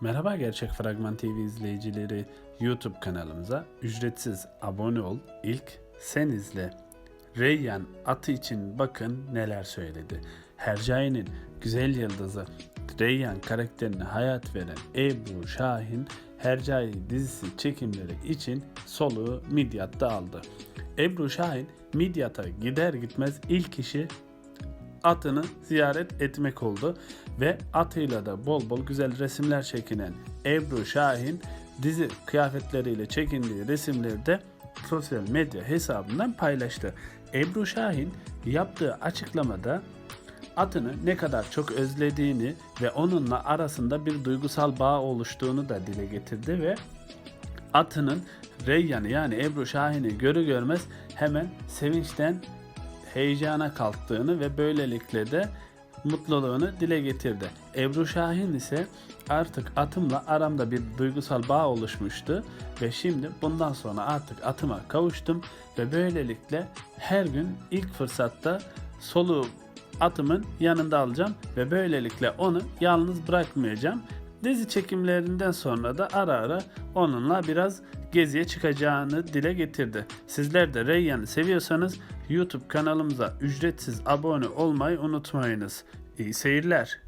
Merhaba Gerçek Fragman TV izleyicileri. YouTube kanalımıza ücretsiz abone ol. İlk sen izle. Reyyan atı için bakın neler söyledi. Hercai'nin güzel yıldızı Reyyan karakterine hayat veren Ebru Şahin Hercai dizisi çekimleri için soluğu Midyat'ta aldı. Ebru Şahin Midyat'a gider gitmez ilk işi atını ziyaret etmek oldu ve atıyla da bol bol güzel resimler çekinen Ebru Şahin dizi kıyafetleriyle çekindiği resimleri de sosyal medya hesabından paylaştı. Ebru Şahin yaptığı açıklamada atını ne kadar çok özlediğini ve onunla arasında bir duygusal bağ oluştuğunu da dile getirdi ve atının Reyyan'ı yani Ebru Şahin'i görü görmez hemen sevinçten heyecana kalktığını ve böylelikle de mutluluğunu dile getirdi. Ebru Şahin ise artık atımla aramda bir duygusal bağ oluşmuştu ve şimdi bundan sonra artık atıma kavuştum ve böylelikle her gün ilk fırsatta soluğu atımın yanında alacağım ve böylelikle onu yalnız bırakmayacağım. Dizi çekimlerinden sonra da ara ara onunla biraz geziye çıkacağını dile getirdi. Sizler de Reyyan'ı seviyorsanız YouTube kanalımıza ücretsiz abone olmayı unutmayınız. İyi seyirler.